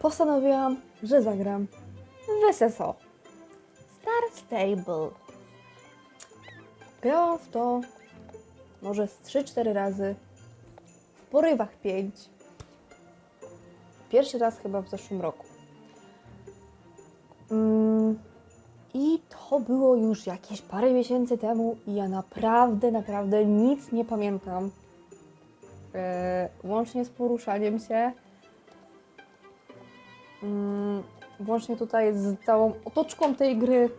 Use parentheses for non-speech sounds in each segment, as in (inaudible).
postanowiłam, że zagram w SSO. Star Stable. Grałam w to może z 3-4 razy, w porywach 5. Pierwszy raz chyba w zeszłym roku. Mm, I to było już jakieś parę miesięcy temu i ja naprawdę, naprawdę nic nie pamiętam. E, łącznie z poruszaniem się. Mm, Włącznie tutaj z całą otoczką tej gry.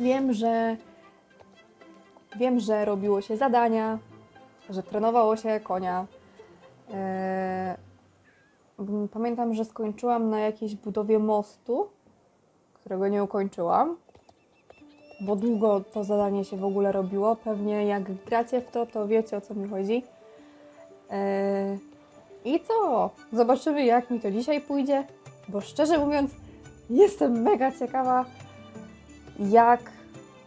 Wiem, że wiem, że robiło się zadania, że trenowało się konia. E, Pamiętam, że skończyłam na jakiejś budowie mostu, którego nie ukończyłam, bo długo to zadanie się w ogóle robiło. Pewnie jak gracie w to, to wiecie o co mi chodzi. I co? Zobaczymy, jak mi to dzisiaj pójdzie, bo szczerze mówiąc, jestem mega ciekawa, jak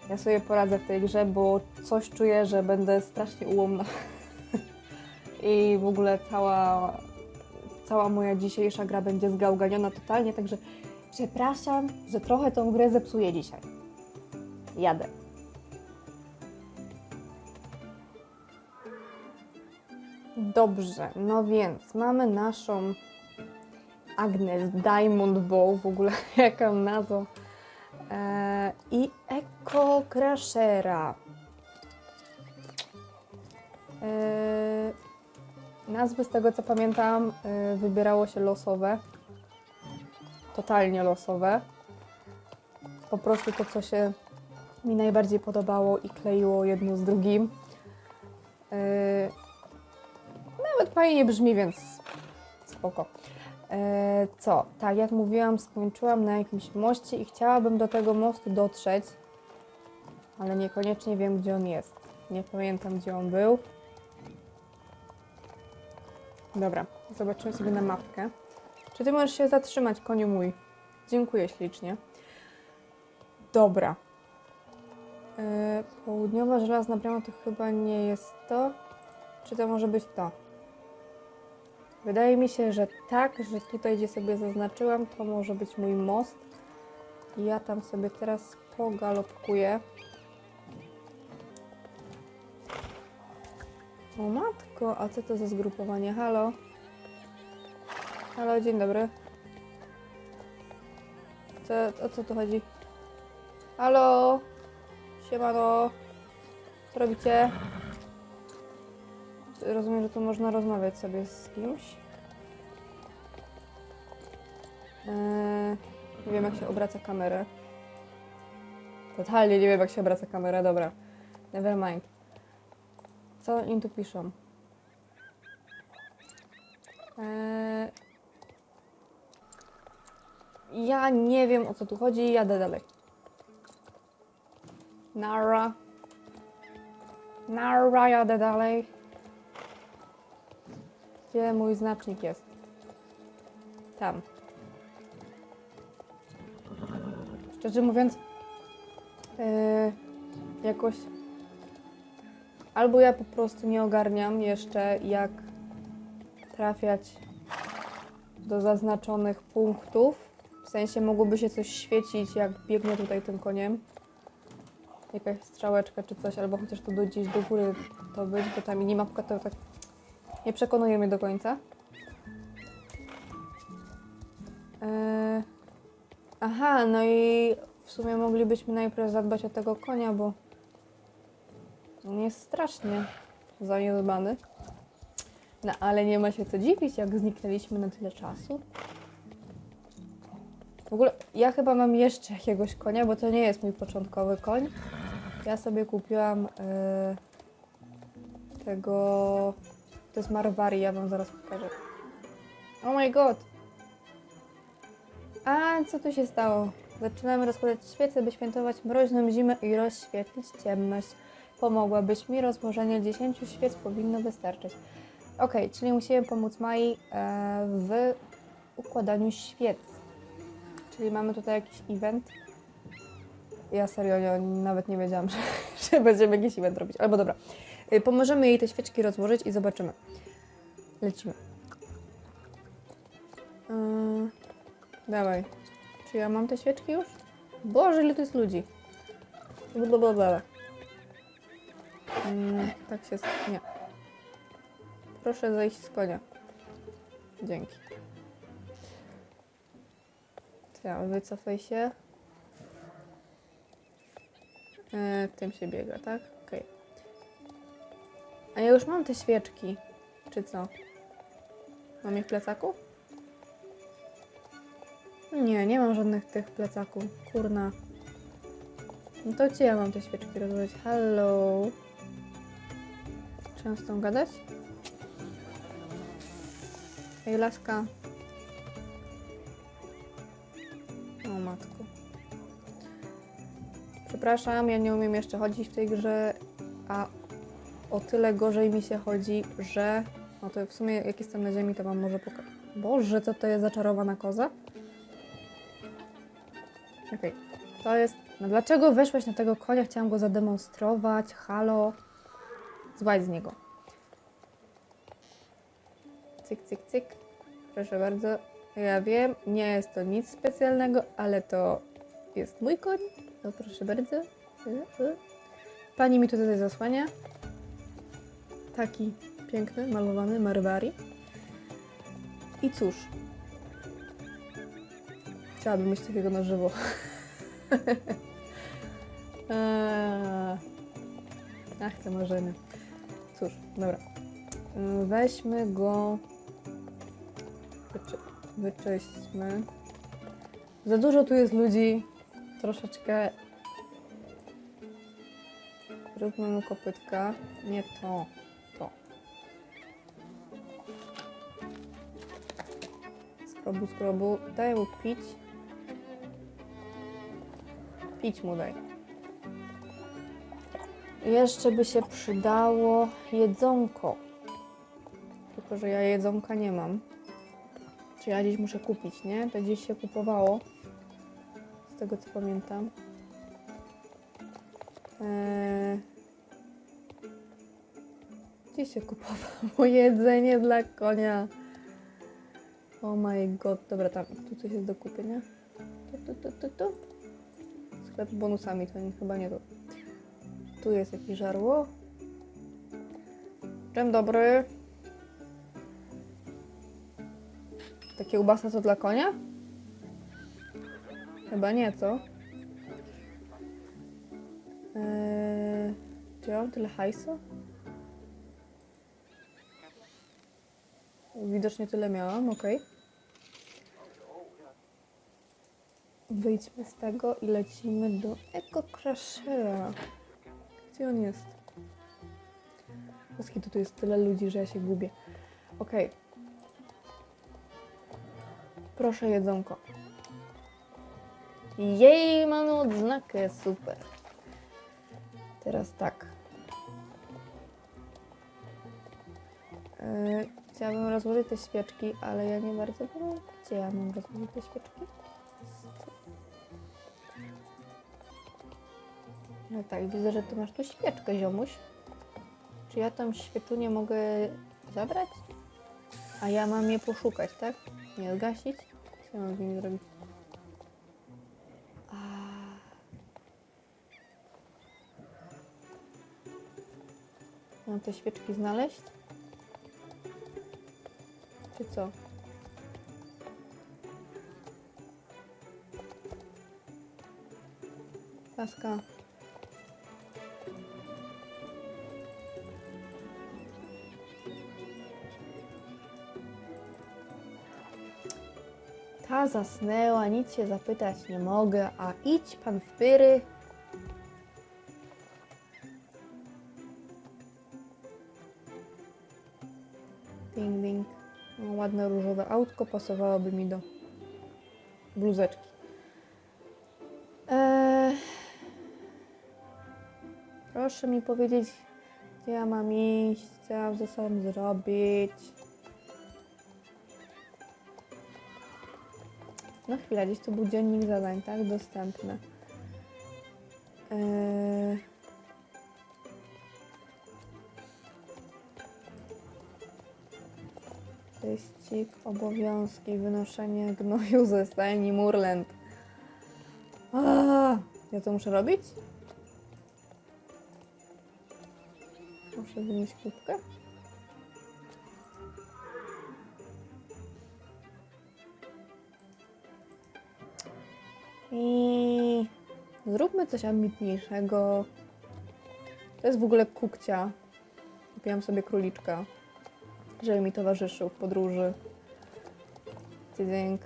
ja sobie poradzę w tej grze, bo coś czuję, że będę strasznie ułomna. (laughs) I w ogóle cała, cała moja dzisiejsza gra będzie zgałganiona totalnie, także przepraszam, że trochę tą grę zepsuję dzisiaj. Jadę. Dobrze, no więc mamy naszą Agnes Diamond Bow, w ogóle (laughs) jaka nazwa. E, I Eco Crashera. E, nazwy z tego co pamiętam e, wybierało się losowe. Totalnie losowe. Po prostu to co się mi najbardziej podobało i kleiło jedno z drugim. E, nawet fajnie brzmi, więc spoko. E, co? Tak, jak mówiłam, skończyłam na jakimś moście i chciałabym do tego mostu dotrzeć, ale niekoniecznie wiem, gdzie on jest. Nie pamiętam, gdzie on był. Dobra, zobaczymy sobie na mapkę. Czy ty możesz się zatrzymać, koniu mój? Dziękuję ślicznie. Dobra. E, południowa żelazna brama to chyba nie jest to. Czy to może być to? Wydaje mi się, że tak, że tutaj, gdzie sobie zaznaczyłam, to może być mój most. I ja tam sobie teraz pogalopkuję. O matko, a co to za zgrupowanie? Halo? Halo, dzień dobry. Co, o co tu chodzi? Halo? Siemano? Co robicie? Rozumiem, że tu można rozmawiać sobie z kimś. Eee, nie wiem, jak się obraca kamerę. Totalnie nie wiem, jak się obraca kamerę. Dobra. Never mind. Co oni tu piszą? Eee, ja nie wiem, o co tu chodzi. Jadę dalej. Nara. Nara, jadę dalej. Gdzie mój znacznik jest? Tam. Szczerze mówiąc, yy, jakoś albo ja po prostu nie ogarniam jeszcze, jak trafiać do zaznaczonych punktów. W sensie mogłoby się coś świecić, jak biegnę tutaj tym koniem. Jakaś strzałeczka czy coś, albo chociaż to do gdzieś do góry to być, bo ta minimapka to tak nie przekonuje mnie do końca. Eee, aha, no i w sumie moglibyśmy najpierw zadbać o tego konia, bo on jest strasznie zaniedbany. No ale nie ma się co dziwić, jak zniknęliśmy na tyle czasu. W ogóle ja chyba mam jeszcze jakiegoś konia, bo to nie jest mój początkowy koń. Ja sobie kupiłam e, tego. To jest Marwari, ja wam zaraz pokażę. Oh my god! A co tu się stało? Zaczynamy rozkładać świece, by świętować mroźną zimę i rozświetlić ciemność. Pomogłabyś mi, rozłożenie 10 świec powinno wystarczyć. Ok, czyli musimy pomóc Mai e, w układaniu świec. Czyli mamy tutaj jakiś event. Ja serio nie, nawet nie wiedziałam, (laughs) że, że będziemy jakiś event robić. Albo dobra. Y, Pomożemy jej te świeczki rozłożyć i zobaczymy. Lecimy. Yy, Dawaj. Czy ja mam te świeczki już? Boże, ile to jest ludzi. Blablabla. Mm, tak się... Nie. Proszę zejść z konia. Dzięki. Ja, wycofaj się. E, tym się biega, tak? A ja już mam te świeczki. Czy co? Mam ich w plecaku? Nie, nie mam żadnych tych w plecaku. Kurna. No to gdzie ja mam te świeczki rozłożyć? Hello. Mam z tą gadać? Ej, laska. O matko. Przepraszam, ja nie umiem jeszcze chodzić w tej grze, a o tyle gorzej mi się chodzi, że... No to w sumie jak jestem na ziemi, to wam może pokażę. Boże, co to jest zaczarowana koza? Okej, to jest... No dlaczego weszłeś na tego konia? Chciałam go zademonstrować. Halo. Złaź z niego. Cyk, cyk, cyk. Proszę bardzo. Ja wiem, nie jest to nic specjalnego, ale to jest mój koń. No proszę bardzo. Y, y. Pani mi tutaj zasłania. Taki piękny, malowany Marwari. I cóż. Chciałabym mieć takiego na żywo. (laughs) Eee. Ach, te marzenia. Cóż, dobra. Mm, Weźmy go. Wyczy wyczyśćmy. Za dużo tu jest ludzi. Troszeczkę. Róbmy mu kopytka. Nie to. Skrobu, skrobu. Daj mu pić. Pić mu daj. Jeszcze by się przydało jedzonko. Tylko, że ja jedzonka nie mam. Czy ja gdzieś muszę kupić, nie? To gdzieś się kupowało. Z tego co pamiętam. Eee... Gdzie się kupowało (laughs) jedzenie dla konia? Oh my god. Dobra, tam, tu coś jest do kupienia. Tu, tu, tu, tu, tu. Sklep z bonusami, to nie, chyba nie to. Tu jest jakieś żarło. Dzień dobry. Ta kiełbasa to dla konia? Chyba nie, co? Eee, czy ja mam tyle hajsu? Widocznie tyle miałam, okej. Wyjdźmy z tego i lecimy do Eco Crushera. Gdzie on jest? Boski, tu jest tyle ludzi, że ja się gubię. Okej. Proszę jedzonko. Jej, mamy odznakę, super. Teraz tak. Yy, chciałabym rozłożyć te świeczki, ale ja nie bardzo wiem, gdzie ja mam rozłożyć te świeczki. No tak, widzę, że ty masz tu świeczkę, ziomuś. Czy ja tam świeczunię mogę zabrać? A ja mam je poszukać, tak? Nie zgasić? Co ja mam z zrobić? Mam te świeczki znaleźć? Czy co? Laska. Ta zasnęła, nic się zapytać nie mogę, a idź pan w pyry. Autko pasowałoby mi do bluzeczki. Eee, proszę mi powiedzieć, gdzie ja mam iść, co ja ze sobą zrobić. No chwila, gdzieś tu był dziennik zadań, tak? Dostępny. Eee... Wyścig, obowiązki, wynoszenie gnoju ze stajni Murland. Ja to muszę robić? Muszę wynieść kubkę? I zróbmy coś ambitniejszego. To jest w ogóle kukcia. Kupiłam sobie króliczka, żeby mi towarzyszył w podróży. Cydzynk.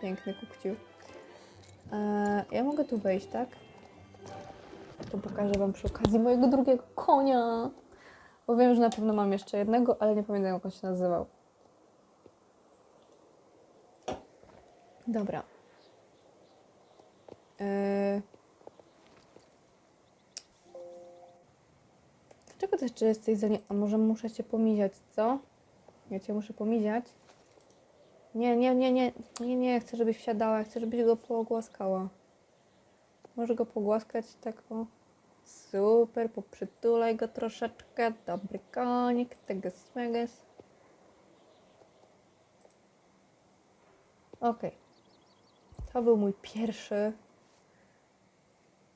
Piękny kukciu. Eee, ja mogę tu wejść, tak? To pokażę Wam przy okazji mojego drugiego konia. Bo wiem, że na pewno mam jeszcze jednego, ale nie pamiętam jak on się nazywał. Dobra. Eee... Dlaczego ty jeszcze jesteś za nie... A może muszę cię pomiziać, co? Ja cię muszę pomiziać? Nie, nie, nie, nie, nie, nie, chcę, żebyś wsiadała, chcę, żebyś go pogłaskała. Może go pogłaskać tak o... Super, poprzytulaj go troszeczkę. Dobry konik, teges meges. Okej. To był mój pierwszy.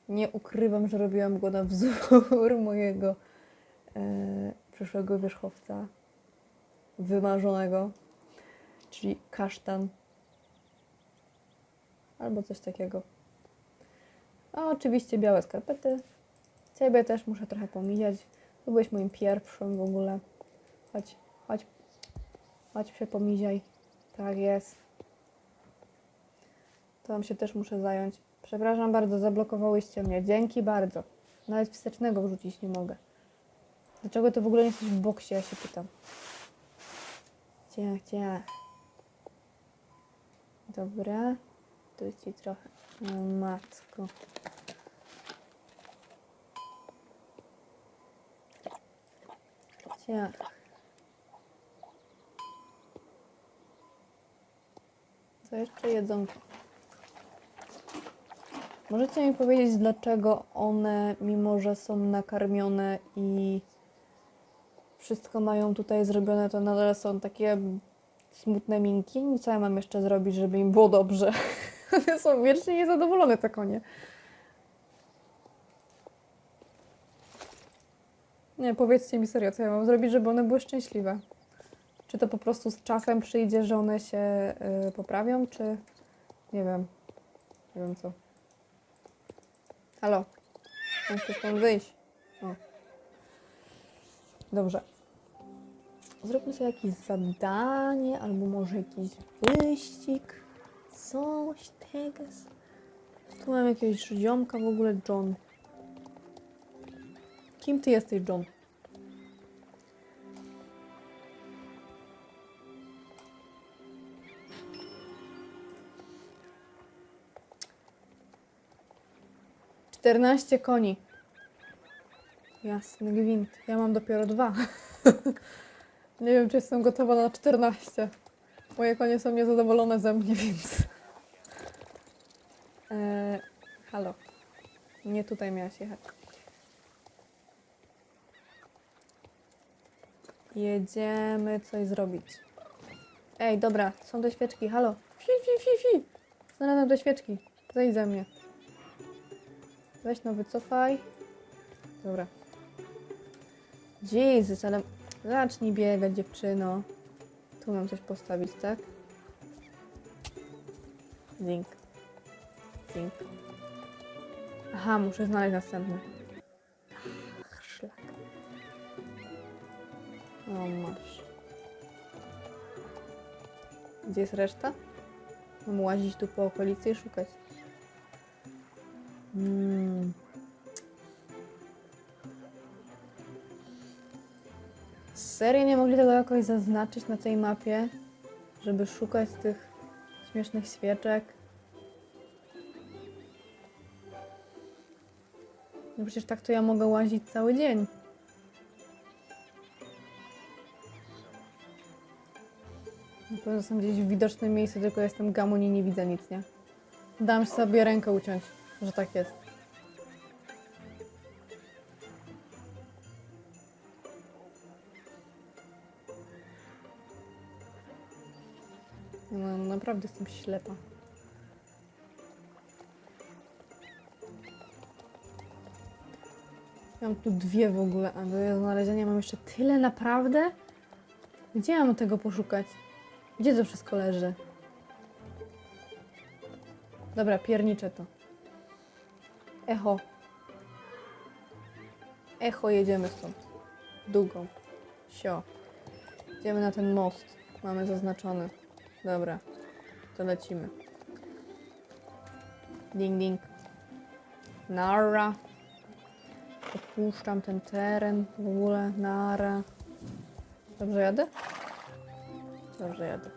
Nie ukrywam, że robiłam go na wzór (laughs) mojego przyszłego wierzchowca. Wymarzonego. Czyli kasztan. Albo coś takiego. A oczywiście białe skarpety. Ciebie też muszę trochę pomijać. To byłeś moim pierwszym w ogóle. Chodź, chodź. Chodź się. Tak jest. To wam się też muszę zająć. Przepraszam bardzo, zablokowałyście mnie. Dzięki bardzo. Nawet wstecznego wrzucić nie mogę. Dlaczego to w ogóle nie jesteś w boksie, ja się pytam. Ciach, ciach. Dobra. Tu ci trochę. O, matko. Ciach. Co jeszcze jedzonko? Możecie mi powiedzieć, dlaczego one, mimo że są nakarmione i wszystko mają tutaj zrobione, to nadal są takie smutne minki? I co ja mam jeszcze zrobić, żeby im było dobrze? (laughs) One są wiecznie niezadowolone, te konie. Nie, powiedzcie mi serio, co ja mam zrobić, żeby one były szczęśliwe. Czy to po prostu z czasem przyjdzie, że one się y, poprawią, czy nie wiem. Nie wiem co. Halo? Chce stąd wyjść. O. Dobrze. Zróbmy sobie jakieś zadanie, albo może jakiś wyścig. Coś tego. Tu mam jakiegoś ziomka w ogóle, John. Kim ty jesteś, John? Czternaście koni. Jasny gwint. Ja mam dopiero dwa. (laughs) nie wiem, czy jestem gotowa na 14. Moje konie są niezadowolone ze mnie, (laughs) więc. Eee, halo. Nie tutaj miałaś jechać. Jedziemy coś zrobić. Ej, dobra, są te świeczki, halo. Fi, fi, fi, fi. Znalazłem te świeczki. Zejdź ze mnie. Weź no, wycofaj. Dobra. Jezus, ale zacznij biegać, dziewczyno. Tu mam coś postawić, tak? Link. Link. Aha, muszę znaleźć następny. Ach, szlak. O, masz. Gdzie jest reszta? Mam łazić tu po okolicy i szukać. Mm. Serio nie mogli tego jakoś zaznaczyć na tej mapie, żeby szukać tych śmiesznych świeczek? No przecież tak to ja mogę łazić cały dzień. Na pewno są gdzieś w widocznym miejscu, tylko jestem gamun i nie widzę nic, nie? Dam sobie rękę uciąć, że tak jest. Naprawdę jestem ślepa. Mam tu dwie w ogóle, a do znalezienia mam jeszcze tyle naprawdę? Gdzie mam tego poszukać? Gdzie to wszystko leży? Dobra, pierniczę to. Echo. Echo, jedziemy stąd. Długą. Sio. Idziemy na ten most. Mamy zaznaczony. Dobra. To lecimy. Ding, ding. Nara. Opuszczam ten teren w ogóle. Nara. Dobrze jadę? Dobrze jadę.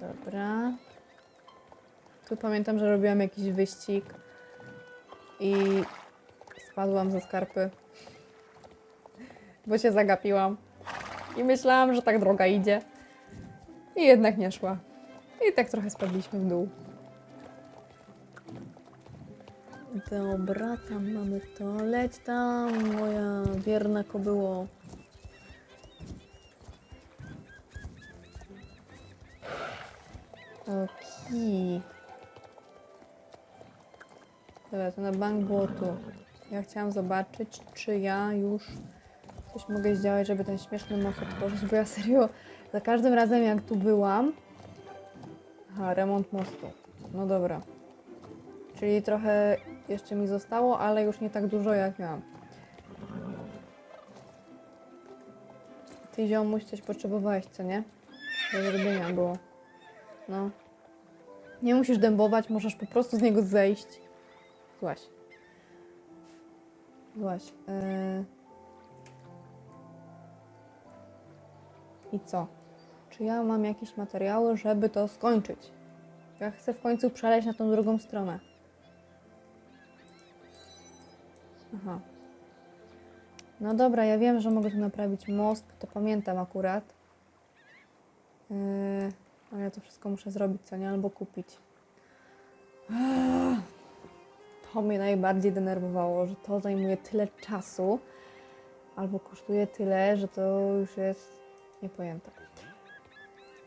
Dobra. Tu pamiętam, że robiłam jakiś wyścig i spadłam ze skarpy, bo się zagapiłam. I myślałam, że tak droga idzie. I jednak nie szła. I tak trochę spadliśmy w dół. Dobra, tam mamy to. Leć tam, moja wierna kobyło. Okej. Dobra, to na bank było tu. Ja chciałam zobaczyć, czy ja już coś mogę zdziałać, żeby ten śmieszny most otworzyć, bo ja serio za każdym razem jak tu byłam... Aha, remont mostu. No dobra. Czyli trochę jeszcze mi zostało, ale już nie tak dużo jak miałam. Ty ziomuś coś potrzebowałeś, co nie? Do zrobienia było. No. Nie musisz dębować, możesz po prostu z niego zejść. Złaś. Złaś. Yy... I co? Czy ja mam jakieś materiały, żeby to skończyć? Ja chcę w końcu przeleźć na tą drugą stronę. Aha. No dobra, ja wiem, że mogę tu naprawić most, to pamiętam akurat. Yy, ale ja to wszystko muszę zrobić, co nie? Albo kupić. To mnie najbardziej denerwowało, że to zajmuje tyle czasu, albo kosztuje tyle, że to już jest niepojęte.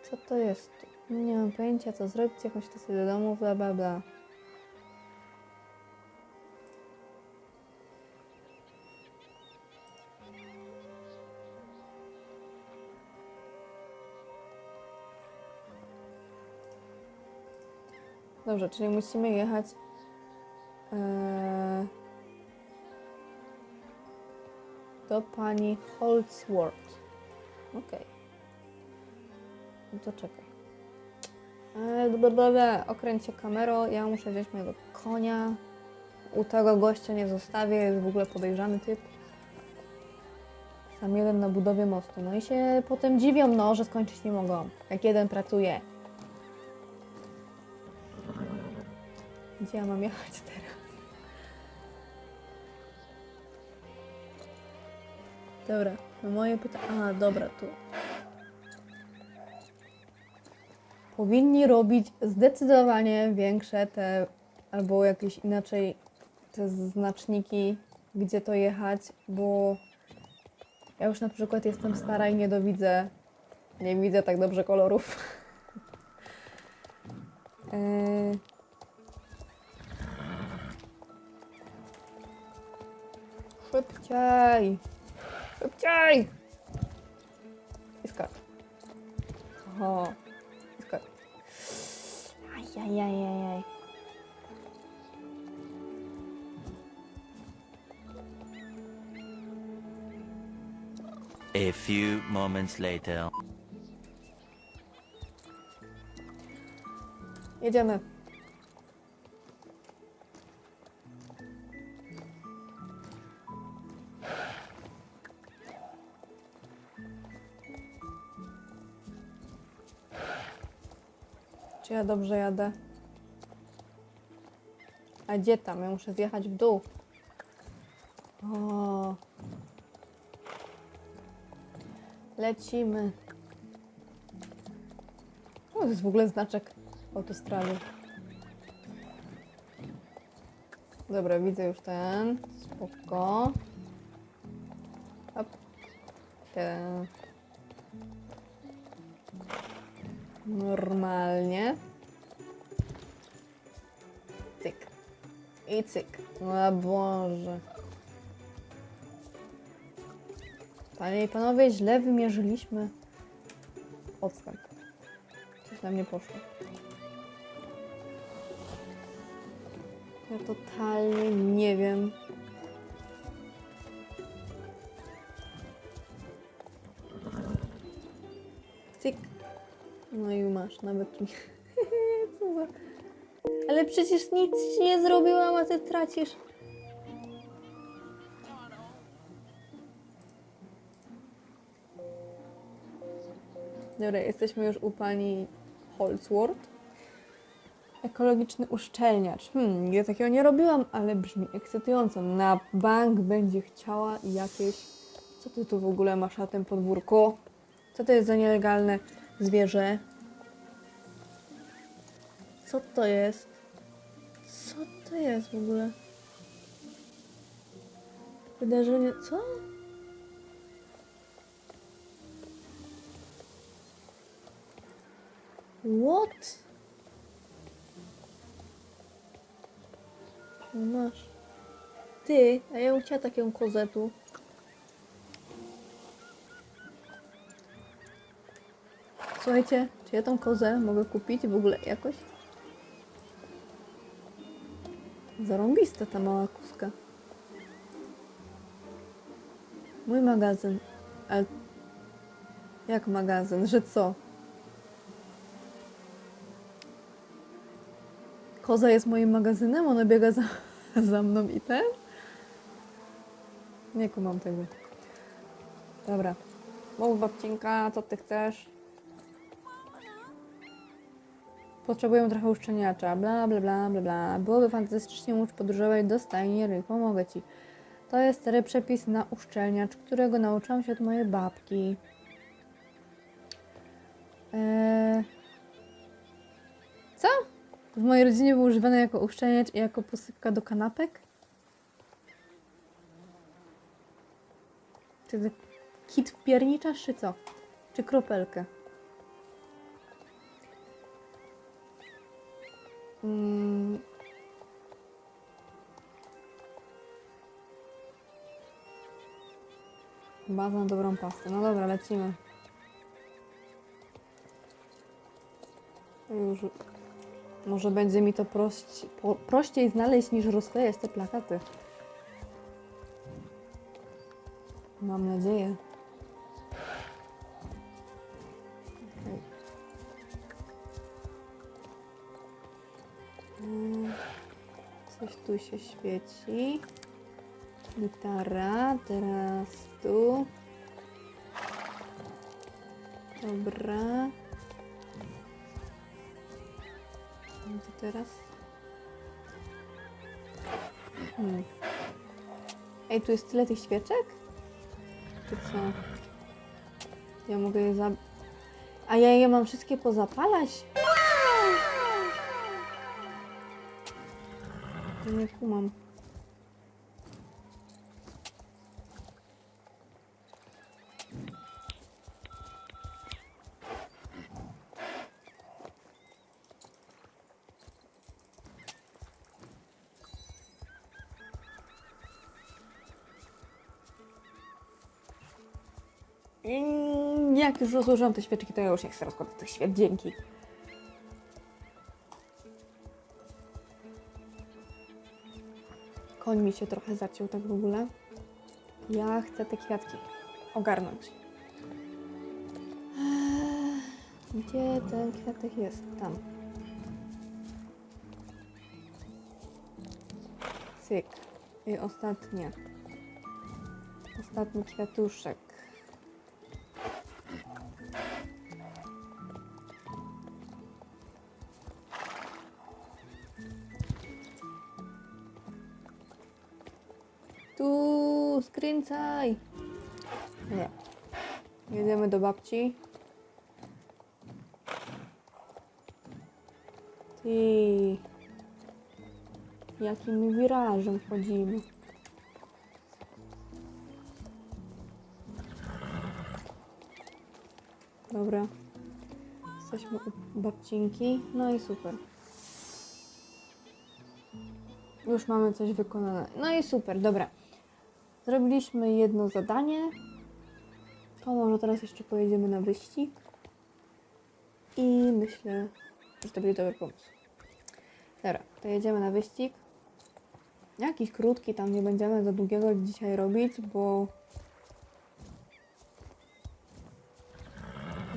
Co to jest? Nie mam pojęcia, co zrobić, jakąś stację do domu, bla bla bla. Dobrze, czyli musimy jechać. e, do pani Holdsworth. Okej. No to czekaj. E, bla, bla, bla. Okręć się kamerą, ja muszę wziąć mojego konia. U tego gościa nie zostawię, jest w ogóle podejrzany typ. Sam jeden na budowie mostu. No i się potem dziwią, no, że skończyć nie mogą. Jak jeden pracuje. Gdzie ja mam jechać teraz? Dobra, no moje pytanie. A, dobra, tu. Powinni robić zdecydowanie większe te, albo jakieś inaczej te znaczniki, gdzie to jechać, bo ja już na przykład jestem stara i nie nie widzę tak dobrze kolorów. Yy, (laughs) Szybciej! Szybciej! I skacz. Oho. I skacz. Ajajajajaj. A few moments later. Jedziemy. Dobrze jadę? A gdzie tam? Ja muszę zjechać w dół. O. Lecimy. O, to jest w ogóle znaczek autostrady. Dobra, widzę już ten. Spoko. Te... Normalnie. I cyk. O Boże. Panie i panowie, źle wymierzyliśmy odstęp. Coś nam nie poszło. Ja totalnie nie wiem. Cyk. No i masz, nawet mi. (laughs) Co za... Ale przecież nic ci nie zrobiłam, a ty tracisz. Dobra, jesteśmy już u pani Holzworth. Ekologiczny uszczelniacz. Hmm, ja takiego nie robiłam, ale brzmi ekscytująco. Na bank będzie chciała jakieś... Co ty tu w ogóle masz na tym podwórku? Co to jest za nielegalne zwierzę? Co to jest? Co to jest w ogóle? Wydarzenie... Co? What? Masz. Ty, a ja bym chciała taką kozę tu. Słuchajcie, czy ja tą kozę mogę kupić w ogóle jakoś? Zarąbista ta mała kuska. Mój magazyn. Ale... Jak magazyn? Że co? Koza jest moim magazynem? Ona biega za, za mną i ten? Nie kumam tego. Dobra. Mów babcinka, co ty chcesz? Potrzebujemy trochę uszczelniacza, bla bla bla bla bla. Byłoby fantastycznie móc podróżować do stajni ryb, pomogę ci. To jest stary przepis na uszczelniacz, którego nauczyłam się od mojej babki. Eee... Co? W mojej rodzinie był używany jako uszczelniacz i jako posypka do kanapek? Ty kit wpierniczasz, czy co? Czy kropelkę? Mm. Baza na dobrą pastę. No dobra, lecimy. Już. Może będzie mi to prości, po, prościej znaleźć niż rozklejać te plakaty. Mam nadzieję. Tu się świeci. Gitara, teraz tu. Dobra. Co teraz? Hmm. Ej, tu jest tyle tych świeczek? Czy co? Ja mogę je za... A ja je mam wszystkie pozapalać? Nie kumam. Mm, Jak już rozłożyłam te świeczki, to ja już nie chcę rozkładać tych świec. Dzięki. Koń mi się trochę zaciął tak w ogóle. Ja chcę te kwiatki ogarnąć. Eee, Gdzie ten kwiatek jest? Tam. Cyk. I ostatnie. Ostatni kwiatuszek. Skręcaj. Nie. Jedziemy do babci. Ty. Jakim wirażem chodzimy. Dobra. Jesteśmy u babcinki. No i super. Już mamy coś wykonane. No i super, dobra. Zrobiliśmy jedno zadanie. To może teraz jeszcze pojedziemy na wyścig. I myślę, że to będzie dobry pomysł. Dobra, to jedziemy na wyścig. Jakiś krótki, tam nie będziemy za długiego dzisiaj robić, bo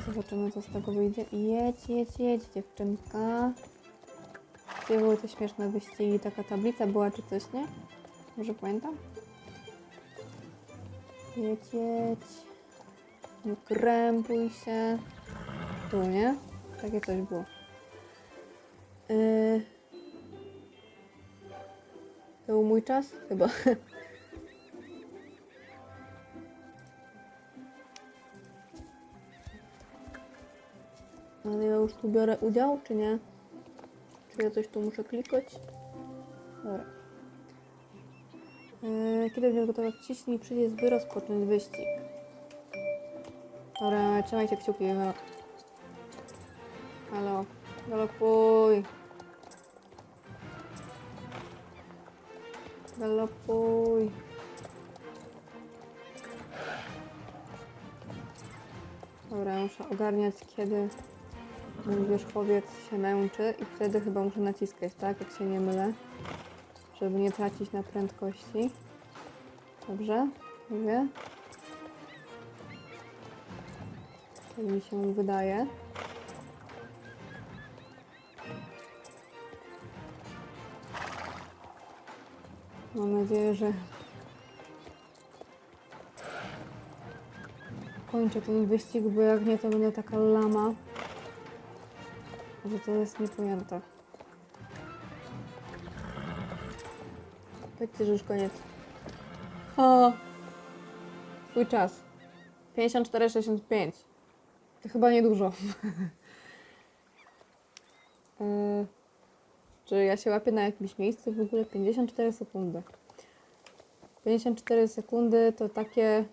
zobaczymy co z tego wyjdzie. Jedź, jedź, jedź dziewczynka. Gdzie były te śmieszne wyścigi? Taka tablica była czy coś, nie? Może pamiętam? Jedź, jedź. Nie krępuj się. Tu, nie? Takie coś było. Yy... To był mój czas? Chyba. (laughs) Ale ja już tu biorę udział, czy nie? Czy ja coś tu muszę klikać? Dobra. Yy, kiedy będziesz gotowa, wciśnij przycisk, by rozpocząć wyścig. Dobra, trzymajcie kciuki. Halo, galopuj. Galopuj. Dobra, muszę ogarniać, kiedy mój wierzchowiec się męczy i wtedy chyba muszę naciskać, tak? Jak się nie mylę, żeby nie tracić na prędkości. Dobrze? Mówię? Tak mi się wydaje. Mam nadzieję, że kończę ten wyścig, bo jak nie, to będę taka lama, że to jest niepojęte. Powiedzcie, że już koniec. O! Twój czas. 54,65. To chyba niedużo. Yy, (laughs) czy ja się łapię na jakimś miejscu w ogóle? 54 sekundy. 54 sekundy to takie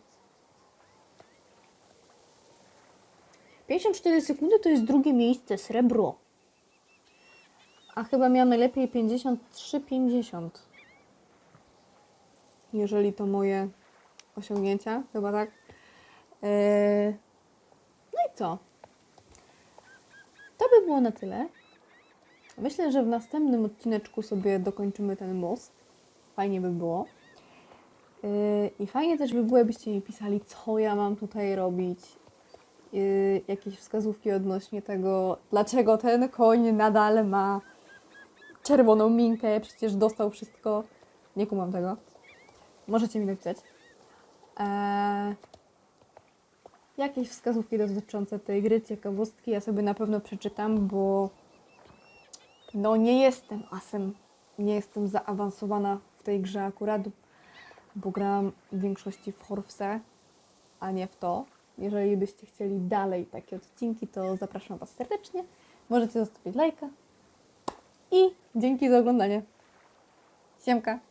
54 sekundy to jest drugie miejsce, srebro. A chyba miałam najlepiej 53,50. Jeżeli to moje osiągnięcia, chyba tak. Eee, No i co? To by było na tyle. Myślę, że w następnym odcineczku sobie dokończymy ten most. Fajnie by było. Yy, I fajnie też by było, jakbyście mi pisali, co ja mam tutaj robić, y, jakieś wskazówki odnośnie tego, dlaczego ten koń nadal ma czerwoną minkę, przecież dostał wszystko. Nie kumam tego. Możecie mi napisać. Eee, jakieś wskazówki dotyczące tej gry, ciekawostki, ja sobie na pewno przeczytam, bo no nie jestem asem, nie jestem zaawansowana w tej grze akurat, bo grałam w większości w Horfse, a nie w to. Jeżeli byście chcieli dalej takie odcinki, to zapraszam Was serdecznie. Możecie zostawić lajka. I dzięki za oglądanie. Siemka!